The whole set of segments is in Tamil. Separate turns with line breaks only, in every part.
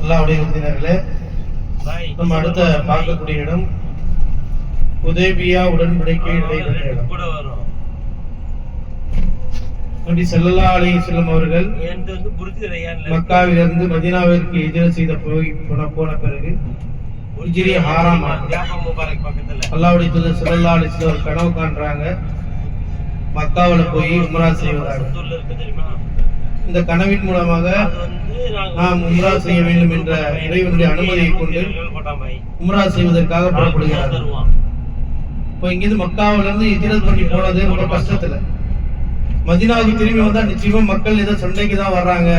அல்லாஹ்வுடைய விருந்தினர்களே நம்ம அடுத்த பார்க்கக்கூடிய இடம் உதேபியா உடன்படிக்கை நடைபெற்ற இடம். நபி அலைஹி வஸல்லம் அவர்கள் மக்காவிலிருந்து மதீனாவிற்கு எதிர் செய்த போய் போன போன பிறகு ஹிஜ்ரி
பக்கத்துல.
அல்லாஹ்வுடைய தூதர் கனவு காண்றாங்க. மக்காவில் போய் உம்ரா செய்வதாக இந்த கனவின் மூலமாக நாம் உம்ரா செய்ய வேண்டும் என்ற இறைவனுடைய அனுமதியை கொண்டு
உமரா
உம்ரா செய்வதற்காக புறப்படுகிறார் இப்போ இங்கிருந்து மக்காவில இருந்து ஹிஜ்ரத் பண்ணி போனது ரொம்ப கஷ்டத்துல. மதினாவுக்கு திரும்பி வந்தா நிச்சயமா மக்கள் ஏதோ சண்டைக்கு தான் வர்றாங்க.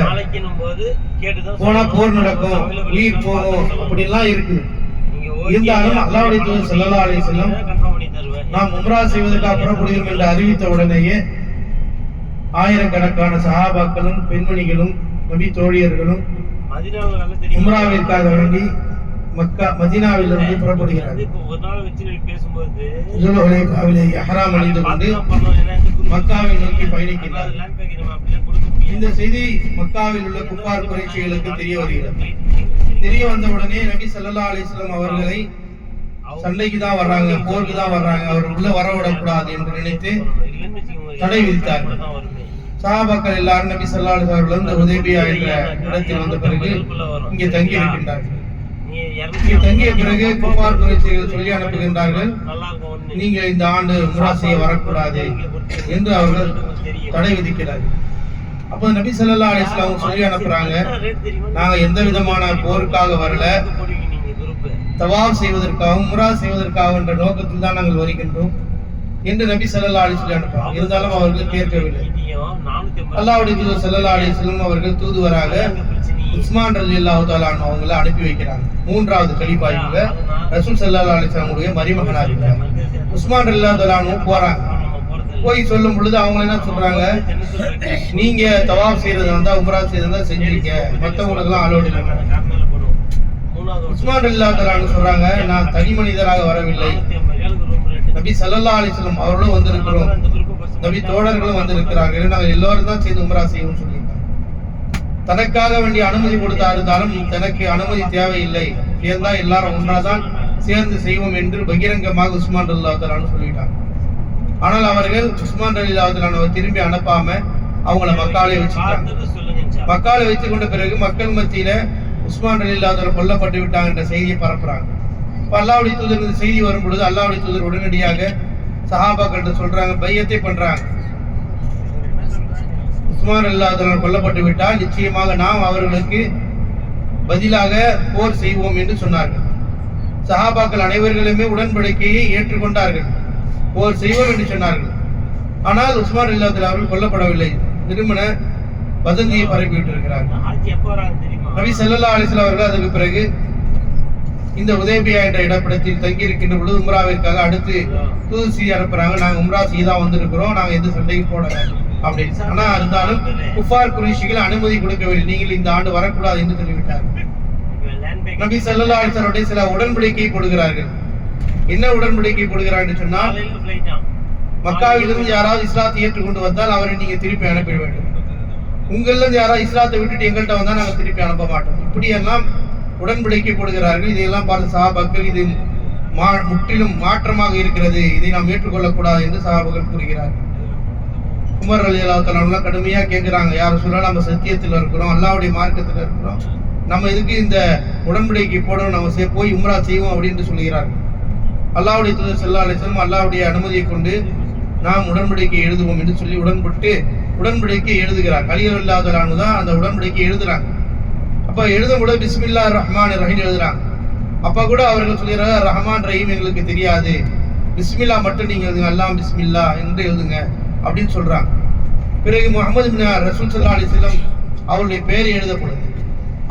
போனா போர் நடக்கும் உயிர் போகும்
அப்படின்லாம் இருக்கு.
இருந்தாலும் அல்லாவுடைய தூதர் ஸல்லல்லாஹு அலைஹி நாம் உம்ரா செய்வதற்காக புறப்படுகிறோம் என்று அறிவித்த உடனேயே ஆயிரக்கணக்கான சஹாபாக்களும் பெண்மணிகளும் நபி தோழியர்களும்
மதினாவுல
உம்ராவிற்காக வேண்டி மக்கா மதீனாவிலிருந்து புறப்படுகிறார்கள்.
இப்போ ஒரு நாள் வச்சு நீ பேசும்போது
ஜுல்ஹுலைஃபாவிலே இஹ்ராம் அணிந்து கொண்டு மக்காவை நோக்கி பயணிக்கிறார். இந்த செய்தி மக்காவில் உள்ள குப்பார் குறைச்சிகளுக்கு தெரிய வருகிறது. தெரிய வந்த உடனே நபி ஸல்லல்லாஹு அலைஹி வஸல்லம் அவர்களை சண்டைக்கு தான் வர்றாங்க போருக்கு தான் வர்றாங்க அவர் உள்ள வரவிடக்கூடாது என்று நினைத்து தடை விதித்தார்கள்.
சாபாக்கள்
சஹாபாக்கள் எல்லாரும் நபி ஸல்லல்லாஹு அலைஹி இந்த உதேபியா என்ற இடத்தில் வந்த பிறகு இங்கே தங்கி இருக்கின்றார்கள் இங்கே தங்கிய பிறகு குப்பார் குறைச்சிகள் சொல்லி அனுப்புகின்றார்கள்
நீங்கள்
நீங்க இந்த ஆண்டு உம்ரா செய்ய வரக்கூடாது என்று அவர்கள் தடை விதிக்கிறார்கள் அப்போ நபி சல்லா அலிஸ்லாம் சொல்லி அனுப்புறாங்க நாங்க எந்த விதமான போருக்காக வரல
இது போடுவீங்க நீங்க group.
தவாப் செய்வதற்காகவும் முரா செய்வதற்காக என்ற நோக்கத்தில் தான் நாங்கள் வருகின்றோம் என்று நபி ஸல்லல்லாஹு அலைஹி வஸல்லம் இருந்தாலும் அவர்கள் கேட்கவில்லை. அல்லாவுடைய தூதர் ஸல்லல்லாஹு அலைஹி அவர்கள் தூதுவராக உஸ்மான் ரலியல்லாஹு தஆலா அன்ஹு அவங்களை அனுப்பி வைக்கிறாங்க. மூன்றாவது கலீஃபா இவங்க ரசூல் ஸல்லல்லாஹு அலைஹி வஸல்லம் இருக்கிறாங்க உஸ்மான் ரலி தஆலா போறாங்க. போய் சொல்லும் பொழுது அவங்க என்ன சொல்றாங்க? நீங்க தவாப் செய்யறது வந்தா உம்ரா செய்யறதா வந்தா செஞ்சிருக்க மத்தவங்களுக்குலாம் அலோடு இல்லை உஸ்மான் ரலியல்லாஹு சொல்றாங்க. நான் தனி மனிதராக வரவில்லை. நபி சல்லல்லா அலிஸ்லம் அவர்களும் வந்திருக்கிறோம். நபி தோழர்களும் வந்திருக்கிறார்கள். நாங்கள் எல்லோரும் தான் செய்து உமரா செய்வோம் சொல்லியிருக்காங்க. தனக்காக வேண்டிய அனுமதி கொடுத்தா இருந்தாலும் தனக்கு அனுமதி தேவையில்லை. சேர்ந்தா எல்லாரும் ஒன்றாதான் சேர்ந்து செய்வோம் என்று பகிரங்கமாக உஸ்மான் ரலில்லாஹு தரான்னு சொல்லிட்டாங்க. ஆனால் அவர்கள் உஸ்மான் ரலில்லாஹு திரும்பி அனுப்பாம அவங்கள மக்காலே வச்சுட்டாங்க.
பார்த்துட்டு சொல்லுங்க
மக்காலை வைத்துக் கொண்ட பிறகு மக்கள் மத்தியில உஸ்மான் ரலில்லாஹு கொல்லப்பட்டு விட்டாங்க என்ற செய்தியை பரப்புறாங்க. இப்போ அல்லாவுடைய தூதர் இந்த செய்தி வரும் பொழுது அல்லாவுடைய தூதர் உடனடியாக சஹாபாக்கள்கிட்ட சொல்றாங்க பையத்தை பண்றாங்க. உஸ்மான் அல்லாஹ் கொல்லப்பட்டு விட்டால் நிச்சயமாக நாம் அவர்களுக்கு பதிலாக போர் செய்வோம் என்று சொன்னார்கள். சஹாபாக்கள் அனைவர்களுமே உடன்படிக்கையை ஏற்றுக்கொண்டார்கள். போர் செய்வோம் என்று சொன்னார்கள். ஆனால் உஸ்மான் அல்லாஹ் அவர்கள் கொல்லப்படவில்லை. திருமண வதந்தியை பரப்பி நபி ஸல்லல்லாஹு அலைஹி அவர்கள் அதுக்கு பிறகு இந்த உதேபியா என்ற இடப்படத்தில் தங்கி இருக்கின்ற பொழுது உம்ராவிற்காக அடுத்து தூது செய்தி அனுப்புறாங்க. நாங்கள் உம்ரா செய்தா வந்திருக்கிறோம். நாங்க எந்த சண்டையும் போடல அப்படின்னு. ஆனா இருந்தாலும் குஃபார் குறைஷிகள் அனுமதி கொடுக்கவில்லை. நீங்கள் இந்த ஆண்டு வரக்கூடாது என்று சொல்லிவிட்டார் நபி ஸல்லல்லாஹு அலைஹி சில உடன்படிக்கை கொடுக்கிறார்கள் என்ன உடன்படிக்கை கொடுக்கிறார் என்று சொன்னால் மக்காவிலிருந்து யாராவது இஸ்லாத்தை ஏற்றுக்கொண்டு வந்தால் அவரை நீங்க திருப்பி அனுப்பி வேண்டும். உங்கள்ல யாராவது இஸ்லாத்தை விட்டுட்டு எங்கள்கிட்ட வந்தால் நாங்கள் திருப்பி அனுப்ப மாட்டோம். இப்படியெல்லாம் உடன்படிக்கை கொடுக்கிறார்கள் இதையெல்லாம் பார்த்து சஹாபாக்கள் இது மா- முற்றிலும் மாற்றமாக இருக்கிறது. இதை நாம் ஏற்றுக்கொள்ளக்கூடாது என்று சஹாபாக்கள் கூறுகிறார்கள். குமர் அலி அல்லாஹ் கடுமையாக கேட்குறாங்க. யார் சொல்ல நம்ம சத்தியத்தில் இருக்கிறோம் அல்லாவுடைய மார்க்கத்தில் இருக்கிறோம். நம்ம எதுக்கு இந்த உடன்படிக்கை போடணும்? நம்ம சே- போய் உம்ரா செய்வோம் அப்படின்னு சொல்லுகிறார்கள். அல்லாவுடைய தூதர் செல்லா அலைஹி அல்லாவுடைய அனுமதியை கொண்டு நாம் உடன்படிக்கை எழுதுவோம் என்று சொல்லி உடன்பட்டு உடன்படிக்கை எழுதுகிறார். அலியர் அல்லாஹ் தான் அந்த உடன்படிக்கை எழுதுறாங்க. அப்போ எழுதும் கூட பிஸ்மில்லா ரஹ்மான் ரஹீம் எழுதுறாங்க. அப்போ கூட அவர்கள் சொல்கிறாங்க ரஹ்மான் ரஹீம் எங்களுக்கு தெரியாது. பிஸ்மில்லா மட்டும் நீங்கள் எழுதுங்க. அல்லாம் பிஸ்மில்லா என்று எழுதுங்க. அப்படின்னு சொல்கிறாங்க பிறகு முகமது பின் ரசூல் சல்லா அலிஸ்லம் அவருடைய பெயர் எழுதப்படுது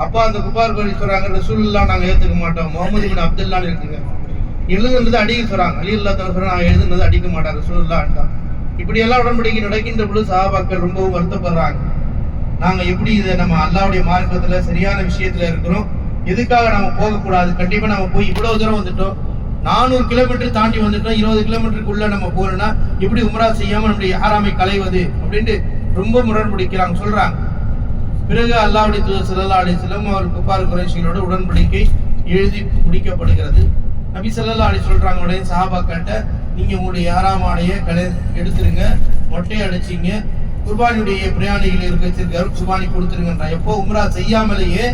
அப்பா அந்த குபார் கோழி சொல்கிறாங்க ரசூல்லா நாங்கள் ஏற்றுக்க மாட்டோம். முகமது பின் அப்துல்லான்னு எழுதுங்க. எழுதுன்றது அடிக்க சொல்கிறாங்க அலி அல்லா தலா நான் எழுதுனது அடிக்க மாட்டேன். ரசூல்லான்ட்டான் தான் இப்படியெல்லாம் உடன்படிக்கை நடக்கின்ற பொழுது சஹாபாக்கள் ரொம்பவும் வருத்தப்படுறாங்க. நாங்க எப்படி இதை நம்ம அல்லாவுடைய மார்க்கத்துல சரியான விஷயத்துல இருக்கிறோம்? எதுக்காக நம்ம போகக்கூடாது? கண்டிப்பா நம்ம போய் இவ்வளவு தூரம் வந்துட்டோம். நானூறு கிலோமீட்டர் தாண்டி வந்துட்டோம். இருபது கிலோமீட்டருக்குள்ள நம்ம போறோம்னா எப்படி உமரா செய்யாம நம்முடைய ஆறாமை களைவது அப்படின்ட்டு ரொம்ப முரண்பிடிக்கிறாங்க சொல்றாங்க. பிறகு அல்லாவுடைய தூதர் ஸல்லல்லாஹு அலைஹி அவர் குப்பார் குறைசிகளோட உடன்படிக்கை எழுதி முடிக்கப்படுகிறது. நபி ஸல்லல்லாஹு அலி சொல்றாங்க உடனே சஹாபாக்கள்கிட்ட நீங்க உங்களுடைய யாராம் ஆடையை கலை எடுத்துருங்க. மொட்டையை அடிச்சிங்க. குர்பானியுடைய பிரயாணிகள் இருக்க வச்சிருக்காரு. குர்பானி கொடுத்துருங்கன்றா. எப்போ உம்ரா செய்யாமலேயே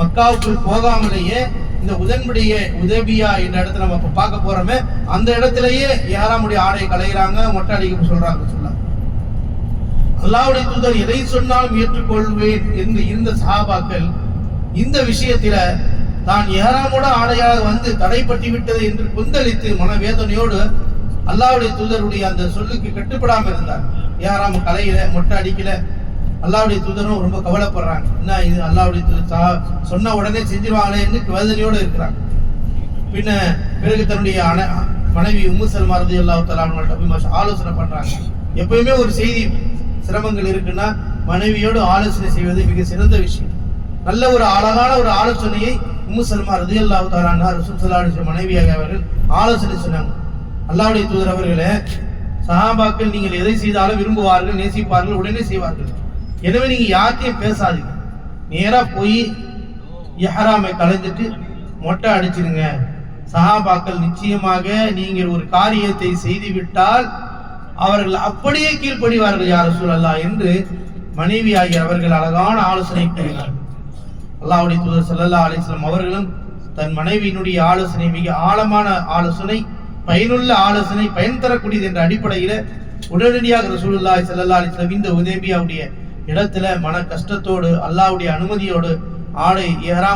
மக்காவுக்குள் போகாமலேயே இந்த உடன்படிய உதவியா என்ற இடத்துல நம்ம இப்போ பார்க்க போறோமே அந்த இடத்துலயே யாராமுடைய ஆடையை களையிறாங்க. மொட்டை அடிக்க சொல்றாங்க சொல்ல. அல்லாவுடைய தூதர் எதை சொன்னாலும் ஏற்றுக்கொள்வேன் என்று இருந்த சஹாபாக்கள் இந்த விஷயத்தில தான் ஏறாமோட ஆடையாக வந்து தடைப்பட்டு விட்டது என்று குந்தளித்து மனவேதனையோடு அல்லாவுடைய தூதருடைய அந்த சொல்லுக்கு கட்டுப்படாமல் இருந்தார். ஏறாம கலையில மொட்டை அடிக்கல. அல்லாவுடைய தூதரும் ரொம்ப கவலைப்படுறாங்க. என்ன இது? அல்லாவுடைய தூதர் சொன்ன உடனே செஞ்சிருவாங்களேன்னு வேதனையோடு இருக்கிறாங்க. பின்ன பிறகு தன்னுடைய அன- மனைவி உம்மு சல்மா ரதி அல்லாஹ் தலான்கிட்ட போய் ஆலோசனை பண்றாங்க. எப்பயுமே ஒரு செய்தி சிரமங்கள் இருக்குன்னா மனைவியோடு ஆலோசனை செய்வது மிக சிறந்த விஷயம். நல்ல ஒரு அழகான ஒரு ஆலோசனையை உம்முசல்மா ரதி அல்லாஹு தலான்னா ரசூல் மனைவியாக அவர்கள் ஆலோசனை சொன்னாங்க. அல்லாவுடைய தூதர் அவர்களே சஹாபாக்கள் நீங்கள் எதை செய்தாலும் விரும்புவார்கள் நேசிப்பார்கள் உடனே செய்வார்கள். எனவே நீங்கள் யார்கிட்டையும் பேசாதீங்க. நேராக போய் எஹராமை கலைஞ்சிட்டு மொட்டை அடிச்சிருங்க. சஹாபாக்கள் நிச்சயமாக நீங்கள் ஒரு காரியத்தை செய்து விட்டால் அவர்கள் அப்படியே கீழ்ப்படிவார்கள் யார் சூழல்லா என்று மனைவி ஆகிய அவர்கள் அழகான ஆலோசனை கூறினார்கள். அல்லாவுடைய தூதர் சல்லல்லா அலிஸ்லாம் அவர்களும் தன் மனைவியினுடைய ஆலோசனை மிக ஆழமான ஆலோசனை பயனுள்ள ஆலோசனை பயன் தரக்கூடியது என்ற அடிப்படையில உடனடியாக ரசூலுல்லாய் ஸல்லல்லாஹு அலிஸ்லாம் இந்த உதேபியாவுடைய இடத்துல மன கஷ்டத்தோடு அல்லாஹ்வுடைய அனுமதியோடு ஆடை ஏறாம்